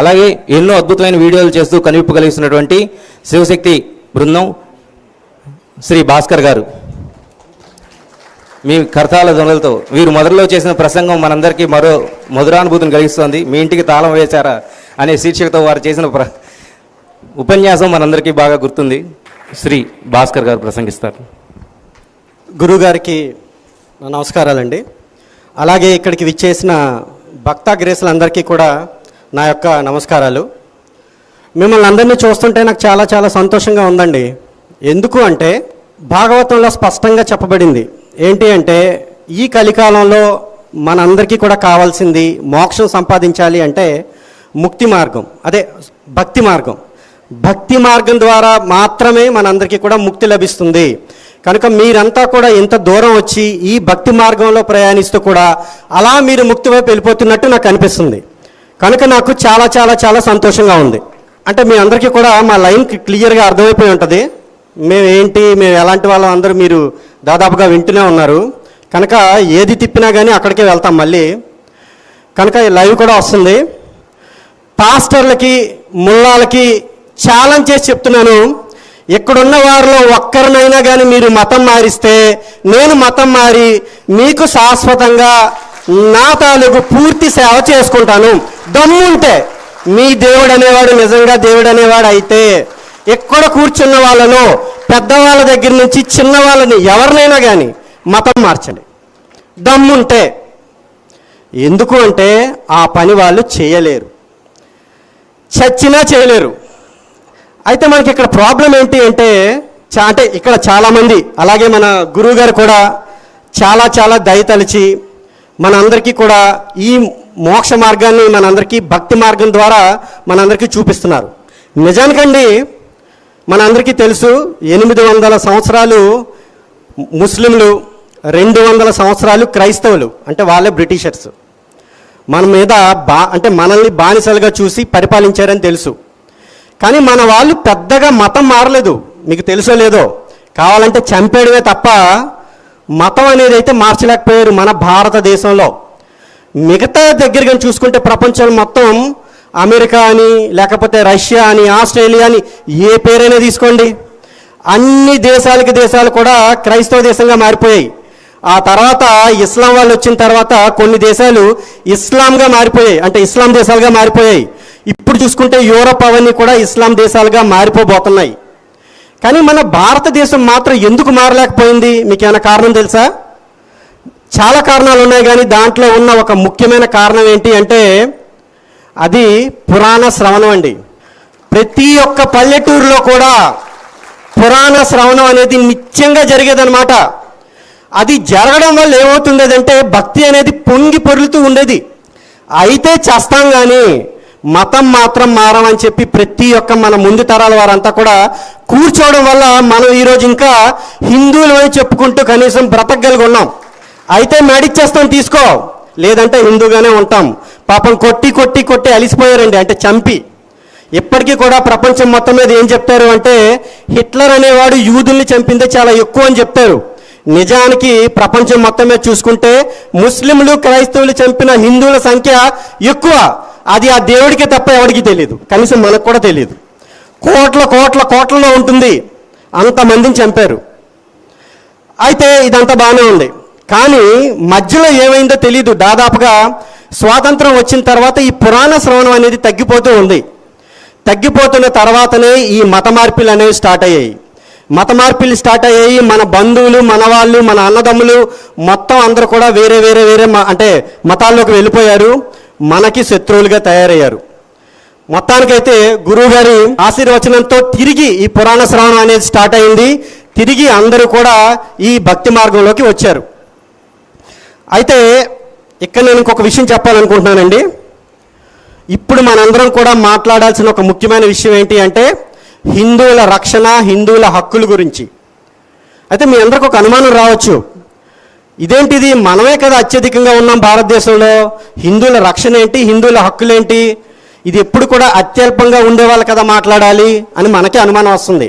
అలాగే ఎన్నో అద్భుతమైన వీడియోలు చేస్తూ కనివిప్పు కలిగిస్తున్నటువంటి శివశక్తి బృందం శ్రీ భాస్కర్ గారు. మీ కర్తాల ధ్వనులతో వీరు మొదట్లో చేసిన ప్రసంగం మనందరికీ మరో మధురానుభూతిని కలిగిస్తుంది. మీ ఇంటికి తాళం వేశారా అనే శీర్షికతో వారు చేసిన ప్ర ఉపన్యాసం మనందరికీ బాగా గుర్తుంది. శ్రీ భాస్కర్ గారు ప్రసంగిస్తారు. గురుగారికి నమస్కారాలండి. అలాగే ఇక్కడికి విచ్చేసిన భక్త గ్రేసులందరికీ కూడా నా యొక్క నమస్కారాలు. మిమ్మల్ని అందరినీ చూస్తుంటే నాకు చాలా చాలా సంతోషంగా ఉందండి. ఎందుకు అంటే భాగవతంలో స్పష్టంగా చెప్పబడింది. ఏంటి అంటే ఈ కలికాలంలో మనందరికీ కూడా కావాల్సింది మోక్షం సంపాదించాలి అంటే ముక్తి మార్గం. అదే భక్తి మార్గం. భక్తి మార్గం ద్వారా మాత్రమే మనందరికీ కూడా ముక్తి లభిస్తుంది. కనుక మీరంతా కూడా ఇంత దూరం వచ్చి ఈ భక్తి మార్గంలో ప్రయాణిస్తూ కూడా అలా మీరు ముక్తి వైపు వెళ్ళిపోతున్నట్టు నాకు అనిపిస్తుంది. కనుక నాకు చాలా చాలా చాలా సంతోషంగా ఉంది. అంటే మీ అందరికీ కూడా మా లైన్ క్లియర్గా అర్థమైపోయి ఉంటుంది. మేము ఏంటి మేము ఎలాంటి వాళ్ళం అందరూ మీరు దాదాపుగా వింటూనే ఉన్నారు. కనుక ఏది తిప్పినా కానీ అక్కడికే వెళ్తాం మళ్ళీ. కనుక ఈ లైవ్ కూడా వస్తుంది. పాస్టర్లకి ముల్లాలకి ఛాలెంజ్ చేసి చెప్తున్నాను. ఇక్కడున్న వారిలో ఒక్కరినైనా కానీ మీరు మతం మారిస్తే నేను మతం మారి మీకు శాశ్వతంగా నా తాలూకు పూర్తి సేవ చేసుకుంటాను. దమ్ముంటే మీ దేవుడు అనేవాడు నిజంగా దేవుడు అనేవాడు అయితే ఎక్కడ కూర్చున్న వాళ్ళలో పెద్దవాళ్ళ దగ్గర నుంచి చిన్న వాళ్ళని ఎవరినైనా కానీ మతం మార్చండి. దమ్ముంటే. ఎందుకు అంటే ఆ పని వాళ్ళు చేయలేరు. చచ్చినా చేయలేరు. అయితే మనకి ఇక్కడ ప్రాబ్లం ఏంటి అంటే చా అంటే ఇక్కడ చాలామంది అలాగే మన గురువు గారు కూడా చాలా చాలా దయతలిచి మనందరికీ కూడా ఈ మోక్ష మార్గాన్ని మనందరికీ భక్తి మార్గం ద్వారా మనందరికీ చూపిస్తున్నారు. నిజానికండి మనందరికీ తెలుసు ఎనిమిది వందల సంవత్సరాలు ముస్లింలు రెండు వందల సంవత్సరాలు క్రైస్తవులు అంటే వాళ్ళే బ్రిటిషర్స్. మన మీద బా అంటే మనల్ని బానిసలుగా చూసి పరిపాలించారని తెలుసు. కానీ మన వాళ్ళు పెద్దగా మతం మారలేదు. మీకు తెలుసో లేదో? కావాలంటే చంపేయడమే తప్ప మతం అనేది అయితే మార్చలేకపోయారు మన భారతదేశంలో. మిగతా దగ్గరగా చూసుకుంటే ప్రపంచం మొత్తం అమెరికా అని లేకపోతే రష్యా అని ఆస్ట్రేలియా అని ఏ పేరైనా తీసుకోండి. అన్ని దేశాలకి దేశాలు కూడా క్రైస్తవ దేశంగా మారిపోయాయి. ఆ తర్వాత ఇస్లాం వాళ్ళు వచ్చిన తర్వాత కొన్ని దేశాలు ఇస్లాంగా మారిపోయాయి. అంటే ఇస్లాం దేశాలుగా మారిపోయాయి. ఇప్పుడు చూసుకుంటే యూరప్ అవన్నీ కూడా ఇస్లాం దేశాలుగా మారిపోబోతున్నాయి. కానీ మన భారతదేశం మాత్రం ఎందుకు మారలేకపోయింది? మీకు ఏమైనా కారణం తెలుసా? చాలా కారణాలు ఉన్నాయి కానీ దాంట్లో ఉన్న ఒక ముఖ్యమైన కారణం ఏంటి అంటే అది పురాణ శ్రవణం అండి. ప్రతి ఒక్క పల్లెటూరులో కూడా పురాణ శ్రవణం అనేది నిత్యంగా జరిగేదనమాట అది జరగడం వల్ల ఏమవుతుండేదంటే భక్తి అనేది పొంగి పొరులుతూ ఉండేది. అయితే చేస్తాం కానీ మతం మాత్రం మారమని చెప్పి ప్రతి ఒక్క మన ముందు తరాల వారంతా కూడా కూర్చోవడం వల్ల మనం ఈరోజు ఇంకా హిందువులు అని చెప్పుకుంటూ కనీసం బ్రతకగలిగి ఉన్నాం. అయితే మేడిచ్చేస్తాం తీసుకో. లేదంటే హిందూగానే ఉంటాం. పాపం కొట్టి కొట్టి కొట్టి అలిసిపోయారండి. అంటే చంపి. ఇప్పటికీ కూడా ప్రపంచం మొత్తం మీద ఏం చెప్తారు అంటే హిట్లర్ అనేవాడు యూదుల్ని చంపిందే చాలా ఎక్కువ అని చెప్తారు. నిజానికి ప్రపంచం మొత్తం మీద చూసుకుంటే ముస్లింలు క్రైస్తవులు చంపిన హిందువుల సంఖ్య ఎక్కువ. అది ఆ దేవుడికి తప్ప ఎవరికి తెలియదు కనీసం మనకు కూడా తెలియదు కోట్ల కోట్ల కోట్లలో ఉంటుంది. అంతమందిని చంపారు. అయితే ఇదంతా బాగానే ఉంది. కానీ మధ్యలో ఏమైందో తెలియదు దాదాపుగా స్వాతంత్రం వచ్చిన తర్వాత ఈ పురాణ శ్రవణం అనేది తగ్గిపోతూ ఉంది. తగ్గిపోతున్న తర్వాతనే ఈ మత మార్పులు అనేవి స్టార్ట్ అయ్యాయి. మత మార్పులు స్టార్ట్ అయ్యాయి. మన బంధువులు మన వాళ్ళు మన అన్నదమ్ములు మొత్తం అందరూ కూడా వేరే వేరే వేరే మ- అంటే మతాల్లోకి వెళ్ళిపోయారు. మనకి శత్రువులుగా తయారయ్యారు. మొత్తానికైతే గురువు గారి ఆశీర్వచనంతో తిరిగి ఈ పురాణ శ్రవణం అనేది స్టార్ట్ అయింది. తిరిగి అందరూ కూడా ఈ భక్తి మార్గంలోకి వచ్చారు. అయితే ఇక్కడ నేను ఇంకొక విషయం చెప్పాలనుకుంటున్నానండి. ఇప్పుడు మనందరం కూడా మాట్లాడాల్సిన ఒక ముఖ్యమైన విషయం ఏంటి అంటే హిందువుల రక్షణ హిందువుల హక్కుల గురించి. అయితే మీ అందరికి ఒక అనుమానం రావచ్చు. ఇదేంటిది? మనమే కదా అత్యధికంగా ఉన్నాం భారతదేశంలో. హిందువుల రక్షణ ఏంటి హిందువుల హక్కులేంటి? ఇది ఎప్పుడు కూడా అత్యల్పంగా ఉండేవాళ్ళు కదా మాట్లాడాలి అని మనకే అనుమానం వస్తుంది.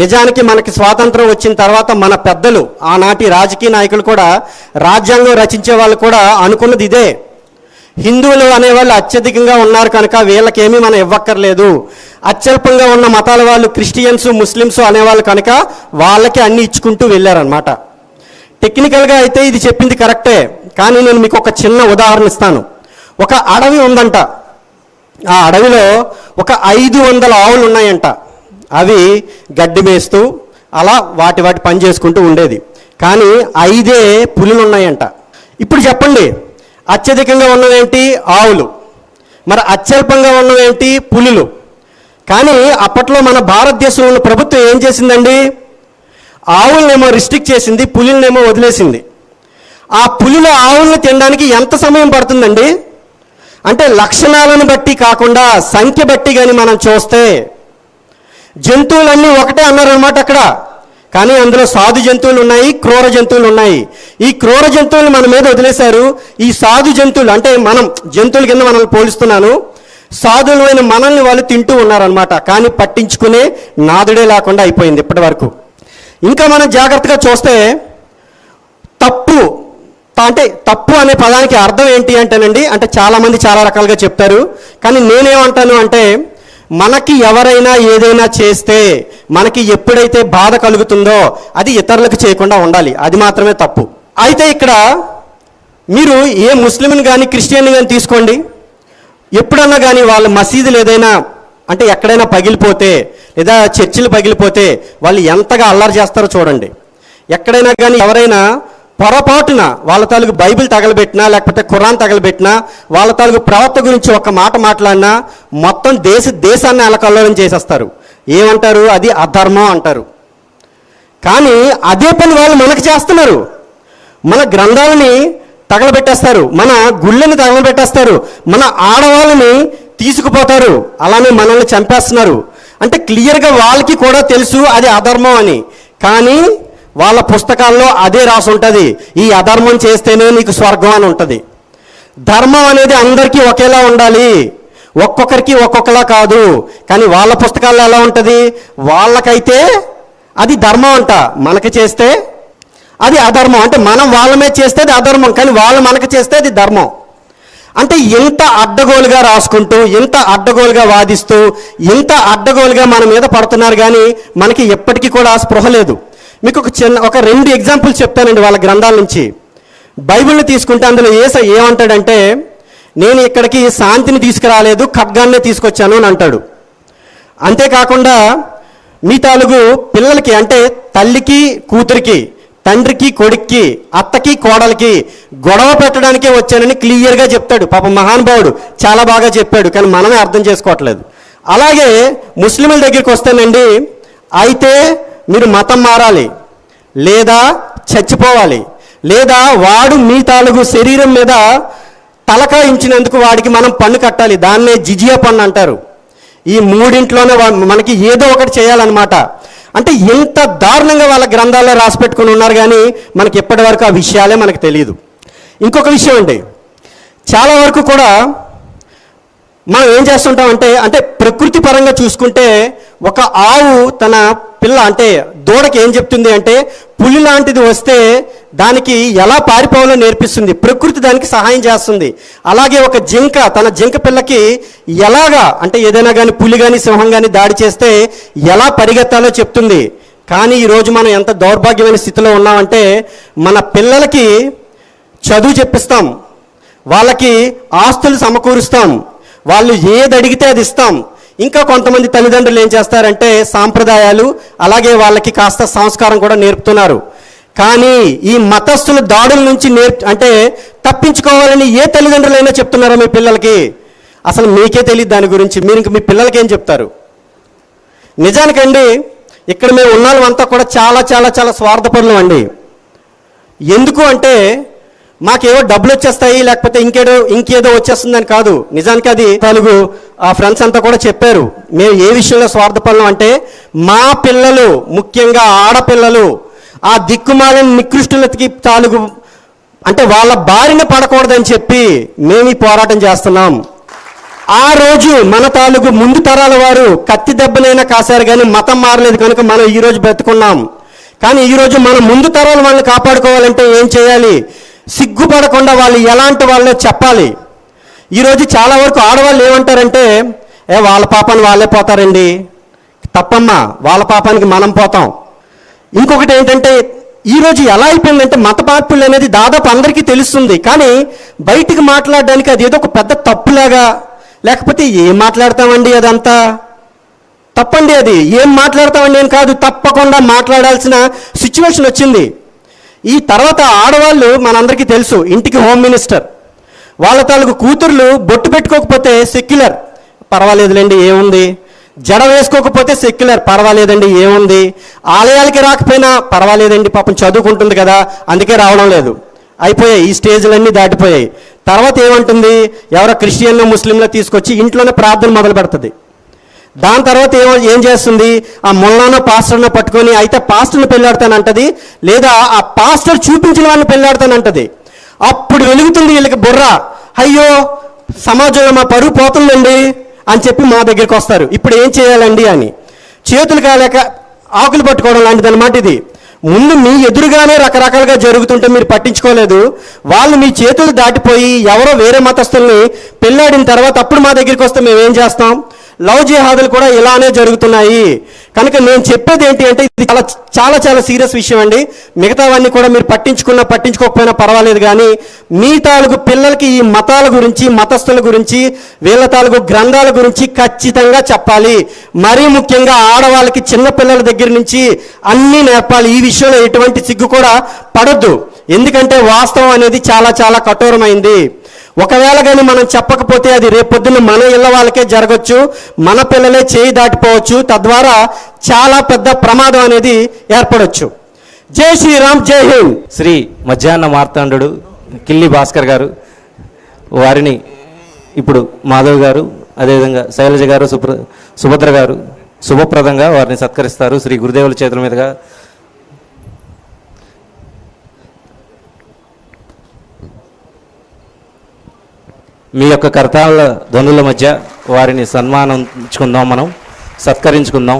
నిజానికి మనకి స్వాతంత్రం వచ్చిన తర్వాత మన పెద్దలు ఆనాటి రాజకీయ నాయకులు కూడా రాజ్యాంగం రచించే వాళ్ళు కూడా అనుకున్నది ఇదే. హిందువులు అనేవాళ్ళు అత్యధికంగా ఉన్నారు కనుక వీళ్ళకేమీ మనం ఇవ్వక్కర్లేదు. అత్యల్పంగా ఉన్న మతాల వాళ్ళు క్రిస్టియన్స్ ముస్లిమ్స్ అనేవాళ్ళు కనుక వాళ్ళకి అన్ని ఇచ్చుకుంటూ వెళ్ళారనమాట టెక్నికల్గా అయితే ఇది చెప్పింది కరెక్టే కానీ నేను మీకు ఒక చిన్న ఉదాహరణ ఇస్తాను. ఒక అడవి ఉందంట. ఆ అడవిలో ఒక ఐదు వందల ఆవులు ఉన్నాయంట. అవి గడ్డి మేస్తూ అలా వాటి వాటి పని చేసుకుంటూ ఉండేది. కానీ ఐదే పులులు ఉన్నాయంట. ఇప్పుడు చెప్పండి అత్యధికంగా ఉన్నవేంటి? ఆవులు. మరి అత్యల్పంగా ఉన్నవేంటి? పులులు. కానీ అప్పట్లో మన భారతదేశంలో ఉన్న ప్రభుత్వం ఏం చేసిందండి? ఆవులనేమో రిస్ట్రిక్ట్ చేసింది పులినేమో వదిలేసింది. ఆ పులిలో ఆవులను తినడానికి ఎంత సమయం పడుతుందండి? అంటే లక్షణాలను బట్టి కాకుండా సంఖ్య బట్టి కానీ మనం చూస్తే జంతువులన్నీ ఒకటే అన్నారనమాట అక్కడ. కానీ అందులో సాధు జంతువులు ఉన్నాయి క్రూర జంతువులు ఉన్నాయి. ఈ క్రూర జంతువులు మన మీద వదిలేశారు. ఈ సాధు జంతువులు అంటే మనం జంతువుల కింద మనల్ని పోలిస్తున్నాను. సాధువులైన మనల్ని వాళ్ళు తింటూ ఉన్నారనమాట కానీ పట్టించుకునే నాదుడే లేకుండా అయిపోయింది ఇప్పటి వరకు ఇంకా మనం జాగ్రత్తగా చూస్తే తప్పు అంటే తప్పు అనే పదానికి అర్థం ఏంటి అంటేనండి అంటే చాలామంది చాలా రకాలుగా చెప్తారు. కానీ నేనేమంటాను అంటే మనకి ఎవరైనా ఏదైనా చేస్తే మనకి ఎప్పుడైతే బాధ కలుగుతుందో అది ఇతరులకు చేయకుండా ఉండాలి. అది మాత్రమే తప్పు. అయితే ఇక్కడ మీరు ఏ ముస్లింని కానీ క్రిస్టియన్ని కానీ తీసుకోండి. ఎప్పుడన్నా కానీ వాళ్ళ మసీదులు ఏదైనా అంటే ఎక్కడైనా పగిలిపోతే లేదా చర్చిలు పగిలిపోతే వాళ్ళు ఎంతగా అల్లరి చేస్తారో చూడండి. ఎక్కడైనా కానీ ఎవరైనా పొరపాటున వాళ్ళ తాలూకు బైబిల్ తగలబెట్టినా లేకపోతే ఖురాన్ తగలబెట్టినా వాళ్ళ తాలూకు ప్రవర్త గురించి ఒక మాట మాట్లాడినా మొత్తం దేశ దేశాన్ని అలకల్లోలం చేసేస్తారు. ఏమంటారు? అది అధర్మం అంటారు. కానీ అదే పని వాళ్ళు మనకు చేస్తున్నారు. మన గ్రంథాలని తగలబెట్టేస్తారు. మన గుళ్ళని తగలబెట్టేస్తారు. మన ఆడవాళ్ళని తీసుకుపోతారు. అలానే మనల్ని చంపేస్తున్నారు. అంటే క్లియర్గా వాళ్ళకి కూడా తెలుసు అది అధర్మం అని. కానీ వాళ్ళ పుస్తకాల్లో అదే రాసి ఉంటుంది. ఈ అధర్మం చేస్తేనే నీకు స్వర్గం అని ఉంటుంది. ధర్మం అనేది అందరికీ ఒకేలా ఉండాలి. ఒక్కొక్కరికి ఒక్కొక్కలా కాదు. కానీ వాళ్ళ పుస్తకాల్లో ఎలా ఉంటుంది? వాళ్ళకైతే అది ధర్మం అంట. మనకి చేస్తే అది అధర్మం. అంటే మనం వాళ్ళ మీద చేస్తే అది అధర్మం. కానీ వాళ్ళు మనకు చేస్తే అది ధర్మం. అంటే ఇంత అడ్డగోలుగా రాసుకుంటూ ఇంత అడ్డగోలుగా వాదిస్తూ ఇంత అడ్డగోలుగా మన మీద పడుతున్నారు కానీ మనకి ఎప్పటికీ కూడా స్పృహ లేదు. మీకు ఒక చిన్న ఒక రెండు ఎగ్జాంపుల్స్ చెప్తానండి వాళ్ళ గ్రంథాల నుంచి. బైబిల్ని తీసుకుంటే అందులో ఏస ఏమంటాడంటే నేను ఇక్కడికి శాంతిని తీసుకురాలేదు ఖడ్గాన్నే తీసుకొచ్చాను అని అంటాడు. అంతేకాకుండా మీ తాలుగు పిల్లలకి అంటే తల్లికి కూతురికి తండ్రికి కొడుక్కి అత్తకి కోడలికి గొడవ పెట్టడానికే వచ్చానని క్లియర్గా చెప్తాడు. పాప మహానుభావుడు చాలా బాగా చెప్పాడు కానీ మనమే అర్థం చేసుకోవట్లేదు. అలాగే ముస్లింల దగ్గరికి వస్తేనండి అయితే మీరు మతం మారాలి లేదా చచ్చిపోవాలి లేదా వాడు మీ తాలూకు శరీరం మీద తలకాయించినందుకు వాడికి మనం పన్ను కట్టాలి దాన్నే జిజియా పన్ను అంటారు. ఈ మూడింట్లోనే వా- మనకి ఏదో ఒకటి చేయాలన్నమాట. అంటే ఎంత దారుణంగా వాళ్ళ గ్రంథాల్లో రాసి పెట్టుకుని ఉన్నారు కానీ మనకి ఎప్పటి వరకు ఆ విషయాలే మనకు తెలియదు ఇంకొక విషయం అండి. చాలా వరకు కూడా మనం ఏం చేస్తుంటామంటే అంటే ప్రకృతి పరంగా చూసుకుంటే ఒక ఆవు తన పిల్ల అంటే దూడకి ఏం చెప్తుంది అంటే పులి లాంటిది వస్తే దానికి ఎలా పారిపోవాలో నేర్పిస్తుంది. ప్రకృతి దానికి సహాయం చేస్తుంది. అలాగే ఒక జింక తన జింక పిల్లకి ఎలాగా అంటే ఏదైనా కానీ పులి కానీ సింహం కానీ దాడి చేస్తే ఎలా పరిగెత్తాలో చెప్తుంది. కానీ ఈరోజు మనం ఎంత దౌర్భాగ్యమైన స్థితిలో ఉన్నామంటే మన పిల్లలకి చదువు చెప్పిస్తాం. వాళ్ళకి ఆస్తులు సమకూరుస్తాం. వాళ్ళు ఏది అడిగితే అది ఇస్తాం. ఇంకా కొంతమంది తల్లిదండ్రులు ఏం చేస్తారంటే సాంప్రదాయాలు అలాగే వాళ్ళకి కాస్త సంస్కారం కూడా నేర్పుతున్నారు. కానీ ఈ మతస్థుల దాడుల నుంచి నేర్ అంటే తప్పించుకోవాలని ఏ తల్లిదండ్రులైనా చెప్తున్నారా మీ పిల్లలకి? అసలు మీకే తెలియదు దాని గురించి. మీరు ఇంక మీ పిల్లలకి ఏం చెప్తారు? నిజానికండి ఇక్కడ మేము ఉన్న అంతా కూడా చాలా చాలా చాలా స్వార్థపరులం అండి. ఎందుకు అంటే మాకేవో డబ్బులు వచ్చేస్తాయి లేకపోతే ఇంకేదో ఇంకేదో వచ్చేస్తుందని కాదు. నిజానికి అది తెలుగు ఆ ఫ్రెండ్స్ అంతా కూడా చెప్పారు. మేము ఏ విషయంలో స్వార్థపరం అంటే మా పిల్లలు ముఖ్యంగా ఆడపిల్లలు ఆ దిక్కుమాలిన నికృష్టులకి తాలూకు అంటే వాళ్ళ బారిన పడకూడదని చెప్పి మేము ఈ పోరాటం చేస్తున్నాం. ఆ రోజు మన తాలూకు ముందు తరాల వారు కత్తి దెబ్బలైనా కాశారు కానీ మతం మారలేదు కనుక మనం ఈ రోజు బ్రతుకున్నాం. కానీ ఈ రోజు మన ముందు తరాల వాళ్ళని కాపాడుకోవాలంటే ఏం చేయాలి? సిగ్గుపడకుండా వాళ్ళు ఎలాంటి వాళ్ళో చెప్పాలి. ఈరోజు చాలా వరకు ఆడవాళ్ళు ఏమంటారంటే ఏ వాళ్ళ పాపాన్ని వాళ్ళే పోతారండి. తప్పమ్మా వాళ్ళ పాపానికి మనం పోతాం. ఇంకొకటి ఏంటంటే ఈరోజు ఎలా అయిపోయిందంటే మత మార్పులు అనేది దాదాపు అందరికీ తెలుస్తుంది కానీ బయటికి మాట్లాడడానికి అది ఏదో ఒక పెద్ద తప్పులాగా లేకపోతే ఏం మాట్లాడతామండి అదంతా? తప్పండి అది. ఏం మాట్లాడతామండి అని కాదు తప్పకుండా మాట్లాడాల్సిన సిచ్యువేషన్ వచ్చింది. ఈ తర్వాత ఆడవాళ్ళు మనందరికీ తెలుసు ఇంటికి హోమ్ మినిస్టర్ వాళ్ళ తాలూకు కూతుర్లు బొట్టు పెట్టుకోకపోతే సెక్యులర్ పర్వాలేదులేండి ఏముంది? జడ వేసుకోకపోతే సెక్యులర్ పర్వాలేదండి ఏముంది? ఆలయాలకి రాకపోయినా పర్వాలేదండి పాపం చదువుకుంటుంది కదా అందుకే రావడం లేదు. అయిపోయాయి ఈ స్టేజ్లన్నీ దాటిపోయాయి. తర్వాత ఏమంటుంది? ఎవరో క్రిస్టియన్లో ముస్లింలో తీసుకొచ్చి ఇంట్లోనే ప్రార్థన మొదలు పెడుతుంది. దాని తర్వాత ఏమో ఏం చేస్తుంది? ఆ ముళ్ళనో పాస్టర్నో పట్టుకొని అయితే పాస్టర్ని పెళ్ళాడతానంటది లేదా ఆ పాస్టర్ చూపించిన వాడిని పెళ్ళాడతానంటది అప్పుడు వెలుగుతుంది వీళ్ళకి బుర్ర. అయ్యో సమాజంలో మా పరుగు పోతుందండి. అని చెప్పి మా దగ్గరికి వస్తారు. ఇప్పుడు ఏం చేయాలండి అని. చేతులు కాలేక ఆకులు పట్టుకోవడం లాంటిది అనమాట ఇది. ముందు మీ ఎదురుగానే రకరకాలుగా జరుగుతుంటే మీరు పట్టించుకోలేదు. వాళ్ళు మీ చేతులు దాటిపోయి ఎవరో వేరే మతస్థుల్ని పెళ్ళాడిన తర్వాత అప్పుడు మా దగ్గరికి వస్తే మేము ఏం చేస్తాం? లవ్ జిహాదులు కూడా ఇలానే జరుగుతున్నాయి. కనుక నేను చెప్పేది ఏంటి అంటే ఇది చాలా చాలా చాలా సీరియస్ విషయం అండి మిగతావన్నీ కూడా మీరు పట్టించుకున్నా పట్టించుకోకపోయినా పర్వాలేదు కానీ మీ తాలూకు పిల్లలకి ఈ మతాల గురించి మతస్థుల గురించి వీళ్ళ తాలూకు గ్రంథాల గురించి ఖచ్చితంగా చెప్పాలి. మరీ ముఖ్యంగా ఆడవాళ్ళకి చిన్న పిల్లల దగ్గర నుంచి అన్నీ నేర్పాలి. ఈ విషయంలో ఎటువంటి సిగ్గు కూడా పడొద్దు. ఎందుకంటే వాస్తవం అనేది చాలా చాలా కఠోరమైంది. ఒకవేళ కానీ మనం చెప్పకపోతే అది రేపొద్దున మన ఇళ్ళ వాళ్ళకే జరగచ్చు మన పిల్లలే చేయి దాటిపోవచ్చు తద్వారా చాలా పెద్ద ప్రమాదం అనేది ఏర్పడవచ్చు జై శ్రీరామ్ జై హింద్. శ్రీ మధ్యాహ్న మార్తాండు కిల్లి భాస్కర్ గారు వారిని ఇప్పుడు మాధవ్ గారు అదేవిధంగా శైలజ గారు సుప్ర సుభద్ర గారు శుభప్రదంగా వారిని సత్కరిస్తారు. శ్రీ గురుదేవుల చేతుల మీదుగా మీ యొక్క కర్తాల ధ్వనుల మధ్య వారిని సన్మానించుకుందాం మనం సత్కరించుకుందాం.